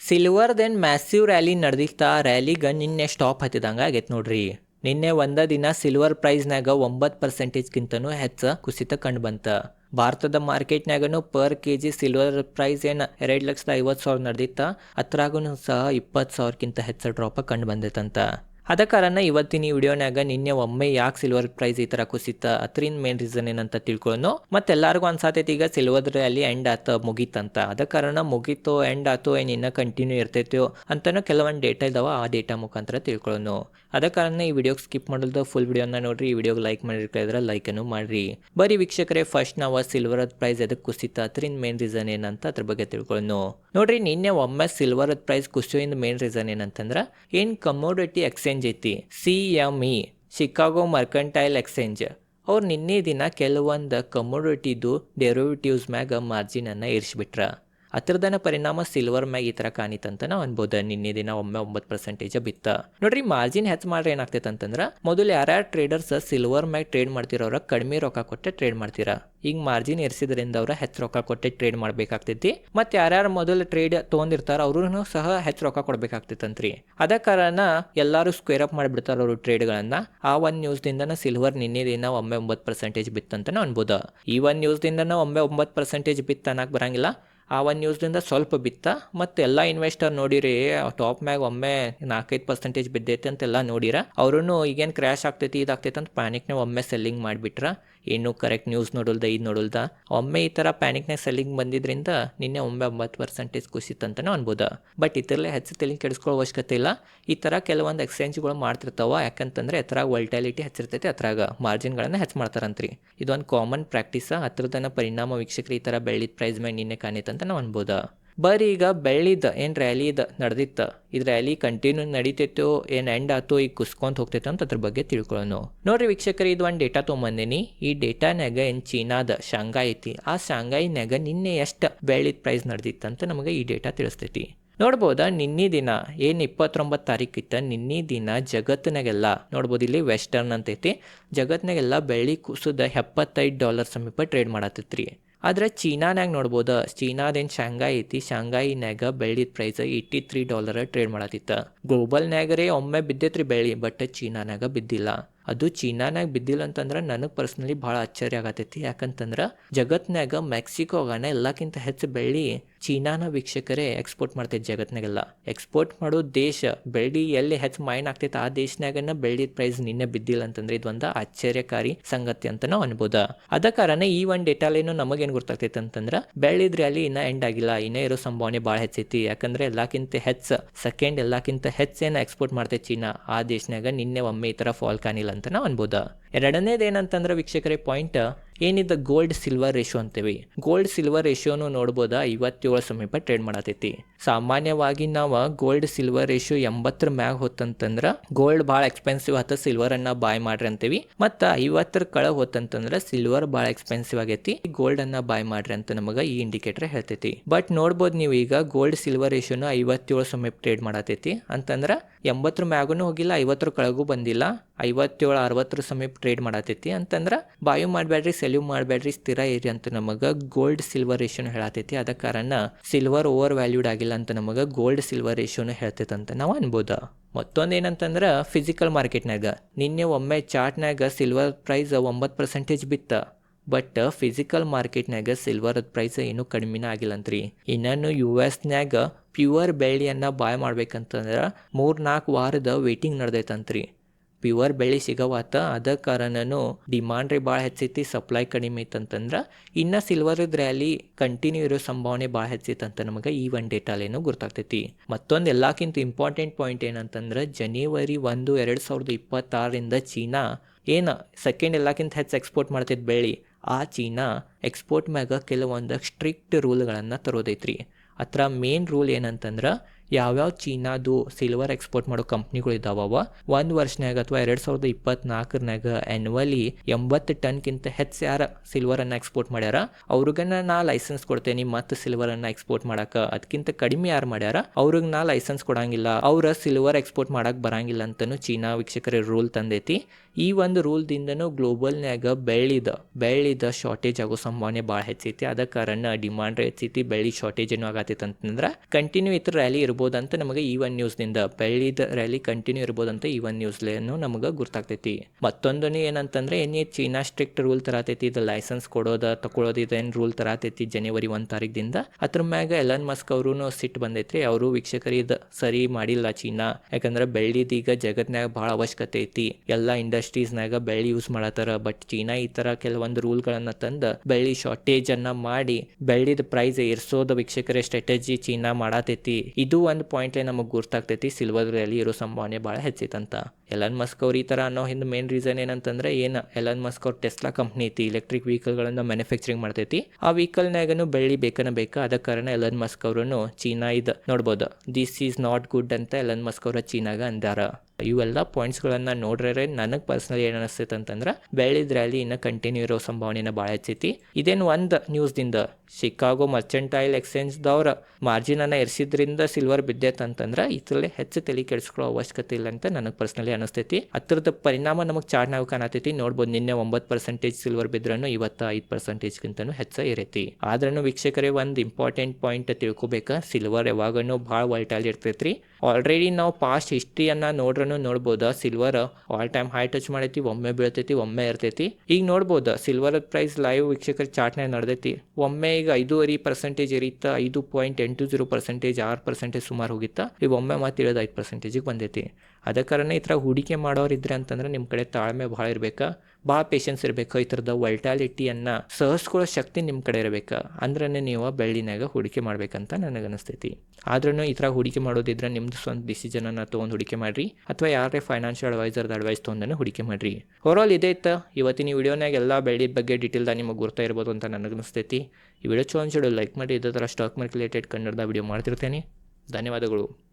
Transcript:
ಸಿಲ್ವರ್ದೇನು massive rally ನಡೆದಿತ್ತ ರ್ಯಾಲಿಗೆ ನಿನ್ನೆ stop ಹತ್ತಿದಂಗೆ ಆಗೈತೆ ನೋಡ್ರಿ. ನಿನ್ನೆ ಒಂದ ದಿನ ಸಿಲ್ವರ್ ಪ್ರೈಸ್ನಾಗ ಒಂಬತ್ತು ಪರ್ಸೆಂಟೇಜ್ಗಿಂತನೂ ಹೆಚ್ಚು ಕುಸಿತ ಕಂಡು ಬಂತ. ಭಾರತದ ಮಾರ್ಕೆಟ್ನಾಗನು per K G silver price ಏನು ಎರಡು ಲಕ್ಷದ ಐವತ್ತು ಸಾವಿರ ನಡೆದಿತ್ತ ಅದ್ರಾಗೂ ಸಹ ಇಪ್ಪತ್ತು ಸಾವಿರಕ್ಕಿಂತ ಹೆಚ್ಚು ಡ್ರಾಪ್ ಕಂಡು ಬಂದೈತಂತ. ಅದ ಕಾರಣ ಇವತ್ತಿನ ಈ ವಿಡಿಯೋನಾಗ ನಿನ್ನೆ ಒಮ್ಮೆ ಯಾಕೆ ಸಿಲ್ವರ್ ಪ್ರೈಸ್ ಈ ತರ ಕುಸಿತ? ಅತ್ರಿನ್ ಮೇನ್ ರೀಸನ್ ಏನಂತ ತಿಳ್ಕೊಳ್ಳೋನು ಮತ್ತೆ ಎಲ್ಲರಿಗೂ ಅನ್ಸಾತೈತಿ ಈಗ ಸಿಲ್ವರ್ ಅಲ್ಲಿ ಎಂಡ್ ಆತ, ಮುಗೀತಂತ. ಅದ ಕಾರಣ ಮುಗೀತೋ ಎಂಡ್ ಆತೋ ಏನು ಇನ್ನ ಕಂಟಿನ್ಯೂ ಇರ್ತೈತೋ ಅಂತಾನು ಕೆಲವೊಂದು ಡೇಟಾ ಇದಾವ, ಆ ಡೇಟಾ ಮುಖಾಂತರ ತಿಳ್ಕೊಳ್ಳೋನು ಅದ ಕಾರಣ ಈ ವಿಡಿಯೋಗೆ ಸ್ಕಿಪ್ ಮಾಡೋದು ಫುಲ್ ವಿಡಿಯೋನ ನೋಡ್ರಿ. ಈ ವಿಡಿಯೋಗೆ ಲೈಕ್ ಮಾಡಿರ್ಕಿದ್ರೆ ಲೈಕ್ ಅನ್ನು ಮಾಡ್ರಿ. ಬರೀ ವೀಕ್ಷಕರೇ ಫಸ್ಟ್ ನಾವು ಸಿಲ್ವರ್ ಪ್ರೈಸ್ ಅದಕ್ಕೆ ಕುಸಿತ? ಅತ್ರಿನ್ ಮೇನ್ ರೀಸನ್ ಏನಂತ ಅದ್ರ ಬಗ್ಗೆ ತಿಳ್ಕೊಳ್ಳೋನು ನೋಡ್ರಿ, ನಿನ್ನೆ ಒಮ್ಮೆ ಸಿಲ್ವರ್ ಪ್ರೈಸ್ ಕುಸಿಯೋಯಿಂದ ಮೇನ್ ರೀಸನ್ ಏನಂತಂದ್ರೆ, ಏನ್ ಕಮೋಡಿಟಿ ಎಕ್ಸ್ಚೇಂಜ್ ಐತಿ. C M E Chicago mercantile exchange ಅವ್ರು ನಿನ್ನೆ ದಿನ ಕೆಲವೊಂದು ಕಮೋಡಿಟಿದು ಡೆರಿವೇಟಿವ್ಸ್ ಮ್ಯಾಗ ಮಾರ್ಜಿನನ್ನು ಇರಿಸ್ಬಿಟ್ರ. ಅದರದನ ಪರಿಣಾಮ ಸಿಲ್ವರ್ ಮ್ಯಾಗ ಈ ಥರ ಕಾಣಿತಂತ ನಾವು ಅನ್ಬೋದು. ನಿನ್ನೆ ದಿನ ಒಮ್ಮೆ ಒಂಬತ್ತು ಪರ್ಸೆಂಟೇಜ್ ಬಿತ್ತ. ನೋಡ್ರಿ ಮಾರ್ಜಿನ್ ಹೆಚ್ಚು ಮಾಡ್ರೆ ಏನಾಗ್ತೈತೆ ಅಂತಂದ್ರೆ ಮೊದಲು ಯಾರ್ಯಾರು ಟ್ರೇಡರ್ಸ್ ಸಿಲ್ವರ್ ಮ್ಯಾಗ ಟ್ರೇಡ್ ಮಾಡ್ತಿರೋರ ಕಡಿಮೆ ರೊಕ್ಕ ಕೊಟ್ಟೆ ಟ್ರೇಡ್ ಮಾಡ್ತೀರ. ಈಗ ಮಾರ್ಜಿನ್ ಎರಿಸಿದ್ರಿಂದ ಅವ್ರ ಹೆಚ್ಚು ರೊಕ್ಕ ಕೊಟ್ಟೆ ಟ್ರೇಡ್ ಮಾಡ್ಬೇಕಾಗ್ತೈತಿ. ಮತ್ತೆ ಯಾರ್ಯಾರು ಮೊದಲು ಟ್ರೇಡ್ ತೊಗೊಂಡಿರ್ತಾರ ಅವ್ರೂ ಸಹ ಹೆಚ್ಚು ರೊಕ್ಕ ಕೊಡ್ಬೇಕಾಗ್ತೈತಂತ್ರಿ. ಅದ ಕಾರಣ ಎಲ್ಲರೂ ಸ್ಕ್ವೇರ್ ಅಪ್ ಮಾಡಿಬಿಡ್ತಾರ ಅವರು ಟ್ರೇಡ್ಗಳನ್ನ ಆ ಒಂದು ನ್ಯೂಸ್ದಿಂದನ ಸಿಲ್ವರ್ ನಿನ್ನೆ ದಿನ ಒಮ್ಮೆ ಒಂಬತ್ತು ಪರ್ಸೆಂಟೇಜ್ ಬಿತ್ತಂತ ಅನ್ಬೋದ. ಈ ಒಂದು ನ್ಯೂಸ್ದಿಂದನ ಒಮ್ಮೆ ಒಂಬತ್ತು ಪರ್ಸೆಂಟೇಜ್ ಬಿತ್ತ ಅನ್ನಕ್ಕೆ ಬರಂಗಿಲ್ಲ. ಆ ಒಂದು ನ್ಯೂಸ್ದಿಂದ ಸ್ವಲ್ಪ ಬಿತ್ತ, ಮತ್ತು ಎಲ್ಲ ಇನ್ವೆಸ್ಟರ್ ನೋಡಿರಿ ಟಾಪ್ ಮ್ಯಾಗ ಒಮ್ಮೆ ನಾಲ್ಕೈದು ಪರ್ಸೆಂಟೇಜ್ ಬಿದ್ದೈತೆ ಅಂತೆಲ್ಲ ನೋಡಿರ. ಅವ್ರೂ ಈಗೇನು ಕ್ರ್ಯಾಶ್ ಆಗ್ತೈತಿ, ಇದಾಗ್ತೈತೆ ಅಂತ ಪ್ಯಾನಿಕ್ನ ಒಮ್ಮೆ ಸೆಲ್ಲಿಂಗ್ ಮಾಡಿಬಿಟ್ರ. ಏನು ಕರೆಕ್ಟ್ ನ್ಯೂಸ್ ನೋಡಲ್ದ, ಇದು ನೋಡಲ್ದ? ಒಮ್ಮೆ ಈ ಥರ ಪ್ಯಾನಿಕ್ನಾಗ ಸೆಲ್ಲಿಂಗ್ ಬಂದಿದ್ರಿಂದ ನಿನ್ನೆ ಒಮ್ಮೆ ಒಂಬತ್ತು ಪರ್ಸೆಂಟೇಜ್ ಕುಸಿತಂತನೂ ಅನ್ಬೋದು. ಬಟ್ ಇದ್ರಲ್ಲೇ ಹೆಚ್ಚು ತಲೆ ಕೆಡಿಸ್ಕೊಳ್ಳೋ ಅವಶ್ಯಕತೆ ಇಲ್ಲ. ಈ ಥರ ಕೆಲವೊಂದು ಎಕ್ಸ್ಚೇಂಜ್ಗಳು ಮಾಡ್ತಿರ್ತಾವ. ಯಾಕಂತಂದ್ರೆ ಎತ್ತರ ವಲ್ಟಾಲಿಟಿ ಹೆಚ್ಚಿರ್ತೈತಿ ಅದ್ರಾಗ ಮಾರ್ಜಿನ್ಗಳನ್ನು ಹೆಚ್ಚು ಮಾಡ್ತಾರಂತ್ರಿ. ಇದೊಂದು ಕಾಮನ್ ಪ್ರಾಕ್ಟೀಸ ಹತ್ರದನ ಪರಿಣಾಮ ವೀಕ್ಷಕರು ಈ ಥರ ಬೆಳ್ಳಿದ ಪ್ರೈಸ್ ಮೇಲೆ ನಿನ್ನೆ ಕಾಣಿತಂತ ನಾವು ಅನ್ಬೋದು. ಬರೀ ಈಗ ಬೆಳ್ಳಿದ ಏನು ರ್ಯಾಲಿದ ನಡೆದಿತ್ತು? ಇದು ರ್ಯಾಲಿ ಕಂಟಿನ್ಯೂ ನಡೀತೈತೋ ಏನು ಎಂಡ್ ಆತೋ, ಈಗ ಕುಸ್ಕೊಂತ ಹೋಗ್ತೈತೆ ಅಂತ ಅದ್ರ ಬಗ್ಗೆ ತಿಳ್ಕೊಳ್ಳೋಣ ನೋಡ್ರಿ ವೀಕ್ಷಕರು, ಇದು ಒಂದು ಡೇಟಾ ತೊಗೊಂಬಂದಿನಿ. ಈ ಡೇಟಾನ್ಯಾಗ ಏನು ಚೀನಾದ ಶಾಂಘಾಯ್ ಐತಿ. ಆ ಶಾಂಘಾಯ್ನಾಗ ನಿನ್ನೆ ಎಷ್ಟು ಬೆಳ್ಳಿದ ಪ್ರೈಸ್ ನಡೆದಿತ್ತಂತ ನಮಗೆ ಈ ಡೇಟಾ ತಿಳಿಸ್ತೈತಿ. ನೋಡ್ಬೋದಾ, ನಿನ್ನೆ ದಿನ, ಏನು ಇಪ್ಪತ್ತೊಂಬತ್ತು ತಾರೀಕು ಇತ್ತ? ನಿನ್ನೆ ದಿನ ಜಗತ್ತಿನಾಗೆಲ್ಲ, ನೋಡ್ಬೋದು ಇಲ್ಲಿ ವೆಸ್ಟರ್ನ್ ಅಂತೈತಿ, ಜಗತ್ತಿನಾಗೆಲ್ಲ ಬೆಳ್ಳಿ ಕುಸಿದ ಎಪ್ಪತ್ತೈದು ಡಾಲರ್ ಸಮೀಪ ಟ್ರೇಡ್ ಮಾಡತ್ತೈತ್ರಿ ಆದ್ರೆ ಚೀನಾನಾಗ ನೋಡ್ಬೋದು. ಚೀನಾದೇನು ಶಾಂಘಾಯ್ ಐತಿ. ಶಾಂಘಾಯಿನಾಗ ಬೆಳ್ಳಿದ price eighty three dollar trade ಮಾಡತ್ತಿತ್ತು ಗ್ಲೋಬಲ್ನ್ಯಾಗರೇ ಒಮ್ಮೆ ಬಿದ್ದೈತ್ರಿ ಬೆಳ್ಳಿ ಬಟ್ ಚೀನಾನಾಗ ಬಿದ್ದಿಲ್ಲ. ಅದು ಚೀನಾನಾಗ ಬಿದ್ದಿಲ್ಲ ಅಂತಂದ್ರೆ ನನಗೆ ಪರ್ಸ್ನಲಿ ಭಾಳ ಆಶ್ಚರ್ಯ ಆಗತೈತಿ. ಯಾಕಂತಂದ್ರೆ ಜಗತ್ನಾಗ ಮೆಕ್ಸಿಕೋಗಾನ ಎಲ್ಲಕ್ಕಿಂತ ಹೆಚ್ಚು ಬೆಳ್ಳಿ ಚೀನಾನ ವೀಕ್ಷಕರೇ ಎಕ್ಸ್ಪೋರ್ಟ್ ಮಾಡ್ತೈತಿ ಜಗತ್ನಾಗೆಲ್ಲ ಎಕ್ಸ್ಪೋರ್ಟ್ ಮಾಡೋ ದೇಶ ಬೆಳ್ಳಿ ಎಲ್ಲಿ ಹೆಚ್ಚು ಮೈನ್ ಆಗ್ತೈತೆ ಆ ದೇಶನಾಗನ ಬೆಳ್ಳಿ ಪ್ರೈಸ್ ನಿನ್ನೆ ಬಿದ್ದಿಲ್ಲ ಅಂತಂದ್ರೆ ಇದೊಂದು ಆಶ್ಚರ್ಯಕಾರಿ ಸಂಗತಿ ಅಂತ ನಾವು ಅನ್ಬೋದ. ಅದ ಕಾರಣ ಈ ಒಂದು ಡೇಟಾಲೇನು ನಮಗೇನು ಗೊತ್ತಾಗ್ತೈತೆ ಅಂತಂದ್ರೆ ಬೆಳ್ಳಿದ್ರೆ ಅಲ್ಲಿ ಇನ್ನ ಎಂಡ್ ಆಗಿಲ್ಲ. ಇನ್ನೇ ಇರೋ ಸಂಭಾವನೆ ಭಾಳ ಹೆಚ್ಚೈತಿ ಯಾಕಂದ್ರೆ ಎಲ್ಲಕ್ಕಿಂತ ಹೆಚ್ಚು ಸೆಕೆಂಡ್ ಎಲ್ಲಕ್ಕಿಂತ ಹೆಚ್ಚೇನು ಎಕ್ಸ್ಪೋರ್ಟ್ ಮಾಡ್ತೈತಿ ಚೀನಾ. ಆ ದೇಶನಾಗ ನಿನ್ನೆ ಒಮ್ಮೆ ಈ ಥರ ಫಾಲ್ ಕಾಣಿಲ್ಲ ಅಂತ ನಾವು ಅನ್ಬೋದ. ಎರಡನೇದು ಏನಂತಂದ್ರೆ ವೀಕ್ಷಕರೇ ಪಾಯಿಂಟ್ ಏನಿದೆ ಗೋಲ್ಡ್ ಸಿಲ್ವರ್ ರೇಷೋ ಅಂತೀವಿ. ಗೋಲ್ಡ್ ಸಿಲ್ವರ್ ರೇಷಿಯೋನು ನೋಡ್ಬೋದಾ? ಐವತ್ತೇಳು ಸಮೀಪ ಟ್ರೇಡ್ ಮಾಡತೈತಿ. ಸಾಮಾನ್ಯವಾಗಿ ನಾವು ಗೋಲ್ಡ್ ಸಿಲ್ವರ್ ರೇಷಿಯೋ ಎಂಬತ್ತರ ಮ್ಯಾಗ ಹೊತ್ತಂತಂದ್ರ ಗೋಲ್ಡ್ ಭಾಳ ಎಕ್ಸ್ಪೆನ್ಸಿವ್ ಆತ ಸಿಲ್ವರ್ ಅನ್ನ ಬಾಯ್ ಮಾಡ್ರಿ ಅಂತೀವಿ. ಮತ್ತ ಐವತ್ತರ ಕಳ ಹೊತ್ತಂತಂದ್ರ ಸಿಲ್ವರ್ ಭಾಳ ಎಕ್ಸ್ಪೆನ್ಸಿವ್ ಆಗೈತಿ ಗೋಲ್ಡ್ ಅನ್ನ ಬಾಯ್ ಮಾಡ್ರಿ ಅಂತ ನಮಗ ಈ ಇಂಡಿಕೇಟರ್ ಹೇಳ್ತೈತಿ. ಬಟ್ ನೋಡ್ಬೋದು ನೀವು ಈಗ ಗೋಲ್ಡ್ ಸಿಲ್ವರ್ ರೇಷಿಯೋನು ಐವತ್ತೇಳು ಸಮೀಪ ಟ್ರೇಡ್ ಮಾಡತೈತಿ. ಅಂತಂದ್ರ ಎಂಬತ್ತರ ಮ್ಯಾಗೂ ಹೋಗಿಲ್ಲ, ಐವತ್ತರ ಕೆಳಗೂ ಬಂದಿಲ್ಲ, ಐವತ್ತೇಳು, ಅರವತ್ತರ ಸಮೀಪ ಟ್ರೇಡ್ ಮಾಡತೈತಿ. ಅಂತಂದ್ರ ಬಾಯು ಮಾಡಬೇಡ್ರಿ ಸೆಲ್ಯೂ ಮಾಡಬೇಡ್ರಿ, ಸ್ಥಿರ ಇರಿ ಅಂತ ನಮಗೆ ಗೋಲ್ಡ್ ಸಿಲ್ವರ್ ರೇಷನ್ ಹೇಳತೈತಿ. ಅದ ಕಾರಣ ಸಿಲ್ವರ್ ಓವರ್ ವ್ಯಾಲ್ಯೂಡ್ ಆಗಿಲ್ಲ ಅಂತ ನಮಗೆ ಗೋಲ್ಡ್ ಸಿಲ್ವರ್ ರೇಷಿಯೋನು ಹೇಳ್ತೈತೆ ಅಂತ ನಾವು ಅನ್ಬೋದು. ಮತ್ತೊಂದು ಏನಂತಂದ್ರೆ ಫಿಸಿಕಲ್ ಮಾರ್ಕೆಟ್ನಾಗ ನಿನ್ನೆ ಒಮ್ಮೆ ಚಾರ್ಟ್ನಾಗ ಸಿಲ್ವರ್ ಪ್ರೈಸ್ ಒಂಬತ್ತು ಪರ್ಸೆಂಟೇಜ್ ಬಿತ್ತ. ಬಟ್ ಫಿಸಿಕಲ್ ಮಾರ್ಕೆಟ್ನಾಗ ಸಿಲ್ವರ್ ಪ್ರೈಸ್ ಏನೂ ಕಡಿಮೆನೇ ಆಗಿಲ್ಲಂತ್ರಿ ಇನ್ನೇನು ಯು ಎಸ್ನ್ಯಾಗ ಪ್ಯೂರ್ ಬೆಳ್ಳಿಯನ್ನು ಬಾಯ್ ಮಾಡ್ಬೇಕಂತಂದ್ರೆ ಮೂರು ನಾಲ್ಕು ವಾರದ ವೇಟಿಂಗ್ ನಡೆದೈತಂತ್ರಿ. ಪ್ಯೂರ್ ಬೆಳ್ಳಿ ಸಿಗವಾತ ಅದ ಕಾರಣನು ಡಿಮಾಂಡ್ ರೀ ಭಾಳ ಹೆಚ್ಚೈತಿ ಸಪ್ಲೈ ಕಡಿಮೆ ಐತಂತಂದ್ರೆ ಇನ್ನು ಸಿಲ್ವರ್ದ ರ್ಯಾಲಿ ಕಂಟಿನ್ಯೂ ಇರೋ ಸಂಭಾವನೆ ಭಾಳ ಅಂತ ನಮಗೆ ಈ ಒಂದು ಡೇಟಾಲೇನು ಗೊತ್ತಾಗ್ತೈತಿ ಮತ್ತೊಂದು ಎಲ್ಲಕ್ಕಿಂತ ಇಂಪಾರ್ಟೆಂಟ್ ಪಾಯಿಂಟ್ ಏನಂತಂದ್ರೆ ಜನವರಿ ಒಂದು, ಎರಡು ಸಾವಿರದ ಇಪ್ಪತ್ತಾರರಿಂದ ಚೀನಾ ಏನು ಸೆಕೆಂಡ್ ಎಲ್ಲಕ್ಕಿಂತ ಹೆಚ್ಚು ಎಕ್ಸ್ಪೋರ್ಟ್ ಮಾಡ್ತೈತಿ ಬೆಳ್ಳಿ ಆ ಚೀನಾ ಎಕ್ಸ್ಪೋರ್ಟ್ ಮ್ಯಾಗ ಕೆಲವೊಂದು ಸ್ಟ್ರಿಕ್ಟ್ ರೂಲ್ಗಳನ್ನು ತರೋದೈತ್ರಿ. ಅತ್ರ ಮೇನ್ ರೂಲ್ ಏನಂತಂದ್ರೆ ಯಾವ್ಯಾವ ಚೀನಾದು ಸಿಲ್ವರ್ ಎಕ್ಸ್ಪೋರ್ಟ್ ಮಾಡೋ ಕಂಪ್ನಿಗಳು ಇದಾವವ ಒಂದು ವರ್ಷನಾಗ ಅಥವಾ ಎರಡ್ ಸಾವಿರದ ಇಪ್ಪತ್ನಾಲ್ಕರನಾಗ ಆ್ಯನ್ಯುವಲಿ ಎಂಬತ್ತು ಟನ್ಗಿಂತ ಹೆಚ್ಚು ಯಾರ ಸಿಲ್ವರನ್ನು ಎಕ್ಸ್ಪೋರ್ಟ್ ಮಾಡ್ಯಾರ? ಅವ್ರಿಗನ್ನ ನಾ ಲೈಸೆನ್ಸ್ ಕೊಡ್ತೇನೆ, ಮತ್ತು ಅನ್ನ ಎಕ್ಸ್ಪೋರ್ಟ್ ಮಾಡಾಕ. ಅದಕ್ಕಿಂತ ಕಡಿಮೆ ಯಾರು ಮಾಡ್ಯಾರ? ಅವ್ರಿಗೆ ನಾ ಲೈಸೆನ್ಸ್ ಕೊಡಂಗಿಲ್ಲ. ಅವ್ರ ಸಿಲ್ವರ್ ಎಕ್ಸ್ಪೋರ್ಟ್ ಮಾಡಕ್ಕೆ ಬರಂಗಿಲ್ಲ ಅಂತಲೂ ಚೀನಾ ವೀಕ್ಷಕರ ರೂಲ್ ತಂದೈತಿ. ಈ ಒಂದು ರೂಲ್ದಿಂದನೂ ಗ್ಲೋಬಲ್ನ್ಯಾಗ ಬೆಳ್ಳಿದ ಬೆಳ್ಳಿದ ಶಾರ್ಟೇಜ್ ಆಗೋ ಸಂಭಾವನೆ ಭಾಳ ಹೆಚ್ಚೈತಿ. ಅದ ಕಾರಣ ಡಿಮಾಂಡ್ ಹೆಚ್ಚೈತಿ, ಬೆಳ್ಳಿ ಶಾರ್ಟೇಜ್ ಏನು ಆಗತ್ತೈತೆ ಅಂತಂದ್ರೆ ಕಂಟಿನ್ಯೂ ಇತರ ರ್ಯಾಲಿ ಇರ್ಬೋದಂತ ನಮಗೆ ಈ ಒನ್ ನ್ಯೂಸ್ನಿಂದ ಬೆಳ್ಳಿದ ರ್ಯಾಲಿ ಕಂಟಿನ್ಯೂ ಇರ್ಬೋದಂತ ಈ ಒನ್ ನ್ಯೂಸ್ಲೇನು ನಮಗೆ ಗುರ್ತಾಗ್ತೈತಿ. ಮತ್ತೊಂದನೇ ಏನಂತಂದ್ರೆ, ಏನೇ ಚೀನಾ ಸ್ಟ್ರಿಕ್ಟ್ ರೂಲ್ ತರತೈತಿ ಇದು ಲೈಸೆನ್ಸ್ ಕೊಡೋದ ತಗೊಳ್ಳೋದು ಇದೇನು ರೂಲ್ ತರತೈತಿ ಜನವರಿ ಒಂದು ತಾರೀಕಿಂದ ಅದ್ರ ಮ್ಯಾಗ ಎಲನ್ ಮಸ್ಕ್ ಅವರು ಸಿಟ್ಟು ಬಂದೈತ್ರಿ, ಅವರು ವೀಕ್ಷಕರಿದ ಸರಿ ಮಾಡಿಲ್ಲ ಚೀನಾ. ಯಾಕಂದ್ರೆ ಬೆಳ್ಳಿದೀಗ ಜಗತ್ನಾಗ ಬಹಳ ಅವಶ್ಯಕತೆ ಐತಿ. ಎಲ್ಲ ಇಂಡಸ್ಟ್ರೀಸ್ನಾಗ ಬೆಳ್ಳಿ ಯೂಸ್ ಮಾಡತ್ತಾರ ಬಟ್ ಚೀನಾ ಈ ತರ ಕೆಲವೊಂದು ರೂಲ್ಗಳನ್ನ ತಂದ ಬೆಳ್ಳಿ ಶಾರ್ಟೇಜ್ ಅನ್ನ ಮಾಡಿ ಬೆಳ್ಳಿದ ಪ್ರೈಸ್ ಏರ್ಸೋದ ವೀಕ್ಷಕರ ಸ್ಟ್ರಾಟಜಿ ಚೀನಾ ಮಾಡತೈತಿ. ಇದು ಒಂದು ಪಾಯಿಂಟ್ಲೆ ನಮಗೆ ಗುರ್ತಾಗ್ತೈತಿ ಸಿಲ್ವರ್ ರ್ಯಾಲಿ ಇರೋ ಸಂಭಾವನೆ ಭಾಳ ಹೆಚ್ಚೈತಂತ. ಎಲನ್ ಮಸ್ಕ್ ಅವ್ರು ಈ ಥರ ಅನ್ನೋ ಹಿಂದೆ ಮೇನ್ ರೀಸನ್ ಏನಂತಂದ್ರೆ, ಏನು ಎಲನ್ ಮಸ್ಕ್ ಅವ್ರ ಟೆಸ್ಲಾ ಕಂಪ್ನಿ ಐತಿ ಎಲೆಕ್ಟ್ರಿಕ್ ವೆಹಿಕಲ್ಗಳನ್ನ ಮ್ಯಾನುಫ್ಯಾಕ್ಚರಿಂಗ್ ಮಾಡ್ತೈತಿ. ಆ ವೆಹಿಕಲ್ನಾಗನು ಬೆಳ್ಳಿ ಬೇಕನ ಬೇಕ? ಅದ ಕಾರಣ ಎಲನ್ ಮಸ್ಕ್ ಅವರನ್ನು ಚೀನಾ ಇದು ನೋಡ್ಬೋದು. ದಿಸ್ ಈಸ್ ನಾಟ್ ಗುಡ್ ಅಂತ ಎಲನ್ ಮಸ್ಕ್ ಅವರ ಚೀನಾಗ ಅಂದಾರ. ಇವೆಲ್ಲ ಪಾಯಿಂಟ್ಸ್ಗಳನ್ನು ನೋಡ್ರೆ ನನಗೆ ಪರ್ಸ್ನಲಿ ಏನು ಅನಿಸ್ತೈತೆ ಅಂತಂದ್ರೆ ಬೆಳ್ಳಿದ ರ್ಯಾಲಿ ಇನ್ನು ಕಂಟಿನ್ಯೂ ಇರೋ ಸಂಭಾವನೆನ ಭಾಳ ಹೆಚ್ಚೈತಿ. ಇದೇನು ಒಂದು ನ್ಯೂಸ್ದಿಂದ ಶಿಕಾಗೋ ಮರ್ಚೆಂಟೈಲ್ ಮಾರ್ಜಿನ್ ಮಾರ್ಜಿನನ್ನು ಎರ್ಸಿದ್ರಿಂದ ಸಿಲ್ವರ್ ಬಿದ್ದೈತೆ ಅಂತಂದ್ರೆ ಇದ್ರಲ್ಲೇ ಹೆಚ್ಚು ತಲೆ ಕೆಡಿಸ್ಕೊಳ್ಳೋ ಅವಶ್ಯಕತೆ ಇಲ್ಲ ಅಂತ ನನಗೆ ಪರ್ಸ್ನಲಿ ಅನಿಸ್ತೈತಿ. ಅದ್ರದ್ದು ಪರಿಣಾಮ ನಮಗೆ ಚಾರ್ಟ್ ನಾವು ಕಾಣತೈತಿ. ನೋಡ್ಬೋದು ನಿನ್ನೆ ಒಂಬತ್ತು ಪರ್ಸೆಂಟೇಜ್ ಸಿಲ್ವರ್ ಬಿದ್ರೂ ಇವತ್ತು ಐದು ಪರ್ಸೆಂಟೇಜ್ಗಿಂತನೂ ಹೆಚ್ಚು ಇರೈತಿ ಆದ್ರೂ ವೀಕ್ಷಕರೇ ಒಂದು ಇಂಪಾರ್ಟೆಂಟ್ ಪಾಯಿಂಟ್ ತಿಳ್ಕೊಬೇಕಾ. ಸಿಲ್ವರ್ ಯಾವಾಗನೂ ಭಾಳ ವೈಟಾಲ್ ಇರ್ತೈತಿ ಆಲ್ರೆಡಿ ನಾವು ಪಾಸ್ಟ್ ಹಿಸ್ಟ್ರಿಯನ್ನು ನೋಡ್ರೂ ನೋಡ್ಬೋದು, silver all time high touch ಮಾಡೈತಿ, ಒಮ್ಮೆ ಬೀಳ್ತೈತಿ, ಒಮ್ಮೆ ಇರ್ತೈತಿ ಈಗ ನೋಡ್ಬೋದು, ಸಿಲ್ವರ್ ಪ್ರೈಸ್ ಲೈವ್ ವೀಕ್ಷಕರ ಚಾರ್ಟ್ನಾಗ ನಡೆದೈತಿ. ಒಮ್ಮೆ ಈಗ ಐದೂವರೆ ಪರ್ಸೆಂಟೇಜ್ ಇರಿತ್ತ ಐದು ಪಾಯಿಂಟ್ ಎಂಟು ಜೀರೋ ಪರ್ಸೆಂಟೇಜ್ ಆರು ಪರ್ಸೆಂಟೇಜ್ ಸುಮಾರು ಹೋಗಿತ್ತ? ಈಗ ಒಮ್ಮೆ ಮತ್ತೆ ಇಳಿದು ಐದು ಪರ್ಸೆಂಟೇಜಿಗೆ ಬಂದೈತಿ. ಅದ ಕಾರಣ ಥರ ಹೂಡಿಕೆ ಮಾಡೋರು ಇದ್ರೆ ಅಂತಂದ್ರೆ ನಿಮ್ಮ ಕಡೆ ತಾಳ್ಮೆ ಭಾಳ ಇರಬೇಕಾ? ಭಾಳ ಪೇಷನ್ಸ್ ಇರಬೇಕು. ಈ ಥರದ ವೈಟಾಲಿಟಿಯನ್ನು ಸಹಿಸ್ಕೊಳ್ಳೋ ಶಕ್ತಿ ನಿಮ್ಮ ಕಡೆ ಇರಬೇಕು. ಅಂದ್ರೆ ನೀವು ಬೆಳ್ಳಿನಾಗ ಹೂಡಿಕೆ ಮಾಡ್ಬೇಕಂತ ನನಗೆ ಅನಿಸ್ತೈತಿ. ಆದ್ರೂ ಈ ಥರ ಹೂಡಿಕೆ ಮಾಡೋದಿದ್ರೆ ನಿಮ್ಮದು ಸ್ವಂತ ಡಿಸಿಷನನ್ನು ತೊಗೊಂಡು ಹೂಡಿಕೆ ಮಾಡಿರಿ. ಅಥವಾ ಯಾರೇ ಫೈನಾನ್ಷಿಯಲ್ ಅಡ್ವೈಸರ್ದ ಅಡ್ವೈಸ್ ತೊಗೊಂಡೇ ಹೂಡಿಕೆ ಮಾಡಿರಿ. ಓವರಾಲ್ ಇದೇ ಇತ್ತು. ಇವತ್ತಿನ ವಿಡಿಯೋನಾಗ ಎಲ್ಲ ಬೆಳ್ಳಿ ಬಗ್ಗೆ ಡೀಟೇಲ್ದಾಗ ನಿಮಗೆ ಗುರ್ತಾ ಇರ್ಬೋದು ಅಂತ ನನಗೆ ಅನಿಸ್ತೈತಿ. ಈ ವಿಡಿಯೋ ಅನ್ಸಿಡು ಲೈಕ್ ಮಾಡಿ ಇದೇ ಥರ ಸ್ಟಾಕ್ ಮಾರ್ಕೆಟ್ ರಿಲೇಟೆಡ್ ಕನ್ನಡದ ವಿಡಿಯೋ ಮಾಡ್ತಿರ್ತೇನೆ. ಧನ್ಯವಾದಗಳು.